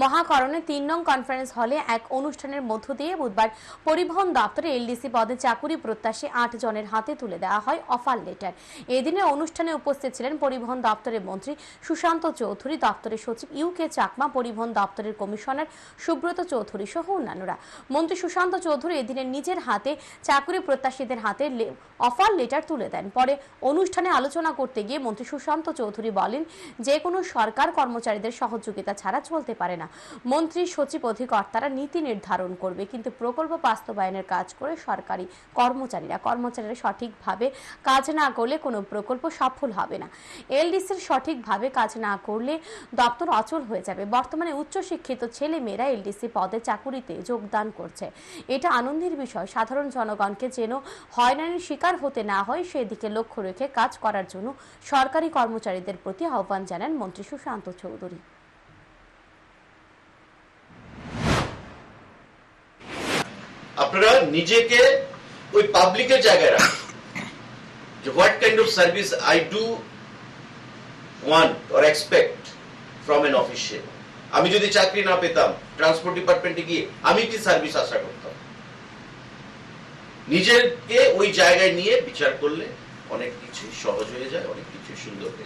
মহাকরণে তিন নং কনফারেন্স হলে এক অনুষ্ঠানের মধ্য দিয়ে বুধবার পরিবহন দপ্তরে এলডিসি পদে চাকুরি প্রত্যাশী আট জনের হাতে তুলে দেওয়া হয় অফার লেটার। এদিনের অনুষ্ঠানে উপস্থিত ছিলেন পরিবহন দপ্তরের মন্ত্রী সুশান্ত চৌধুরী, দপ্তরের সচিব ইউ কে চাকমা, পরিবহন দপ্তরের কমিশনার সুব্রত চৌধুরী সহ অন্যান্যরা। মন্ত্রী সুশান্ত চৌধুরী এদিনের নিজের হাতে চাকুরি প্রত্যাশীদের হাতে অফার লেটার তুলে দেন। পরে অনুষ্ঠানে আলোচনা করতে গিয়ে মন্ত্রী সুশান্ত চৌধুরী বলেন যে কোনো সরকার কর্মচারীদের সহযোগিতা ছাড়া চলতে পারে না। মন্ত্রী, সচিব, অধিকর্তারা নীতি নির্ধারণ করবে, কিন্তু প্রকল্প বাস্তবায়নের কাজ করে সরকারি কর্মচারীরা কর্মচারীরা সঠিকভাবে কাজ না করলে কোনো প্রকল্প সফল হবে না। এলডিসির সঠিকভাবে কাজ না করলে দপ্তর অচল হয়ে যাবে। বর্তমানে উচ্চশিক্ষিত ছেলে মেয়েরা এলডিসি পদে চাকুরিতে যোগদান করছে। এটা আনন্দের বিষয়। সাধারণ জনগণকে যেন হয়রানির শিকার হতে না হয়, সেদিকে লক্ষ্য রেখে কাজ করার জন্য সরকারি কর্মচারীদের প্রতি আহ্বান জানান মন্ত্রী সুশান্ত চৌধুরী। আপনারা নিজেকে ওই পাবলিকের জায়গায় রাখুন। যে what kind of service I do want or expect from an official আমি যদি চাকরি না পেতাম ট্রান্সপোর্ট ডিপার্টমেন্টে গিয়ে আমি কি সার্ভিস আশা করতাম? নিজেকে ওই জায়গায় নিয়ে বিচার করলে অনেক কিছু সহজ হয়ে যায়, অনেক কিছু সুন্দর